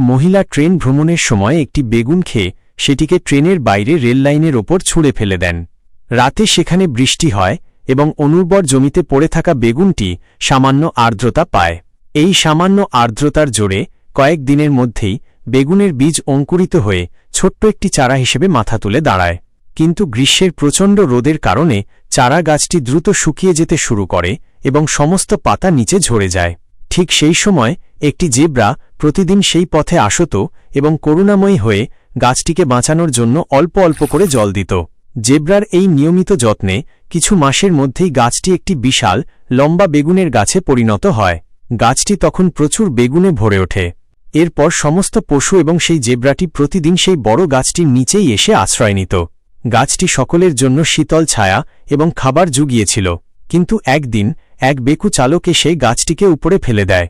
মহিলা ট্রেন ভ্রমণের সময় একটি বেগুন খেয়ে সেটিকে ট্রেনের বাইরে রেল লাইনের ওপর ছুঁড়ে ফেলে দেন। রাতে সেখানে বৃষ্টি হয় এবং অনুর্বর জমিতে পড়ে থাকা বেগুনটি সামান্য আর্দ্রতা পায়। এই সামান্য আর্দ্রতার জোরে কয়েক দিনের মধ্যেই বেগুনের বীজ অঙ্কুরিত হয়ে ছোট্ট একটি চারা হিসেবে মাথা তুলে দাঁড়ায়। কিন্তু গ্রীষ্মের প্রচণ্ড রোদের কারণে চারা গাছটি দ্রুত শুকিয়ে যেতে শুরু করে এবং সমস্ত পাতা নিচে ঝরে যায়। ঠিক সেই সময় একটি জেব্রা প্রতিদিন সেই পথে আসত এবং করুণাময়ী হয়ে গাছটিকে বাঁচানোর জন্য অল্প অল্প করে জল দিত। জেব্রার এই নিয়মিত যত্নে কিছু মাসের মধ্যেই গাছটি একটি বিশাল, লম্বা বেগুনের গাছে পরিণত হয়। গাছটি তখন প্রচুর বেগুনে ভরে ওঠে। এরপর সমস্ত পশু এবং সেই জেব্রাটি প্রতিদিন সেই বড় গাছটির নিচেই এসে আশ্রয় নিত। গাছটি সকলের জন্য শীতল ছায়া এবং খাবার জুগিয়েছিল। কিন্তু একদিন এক বেকু চালক এসে গাছটিকে উপরে ফেলে দেয়।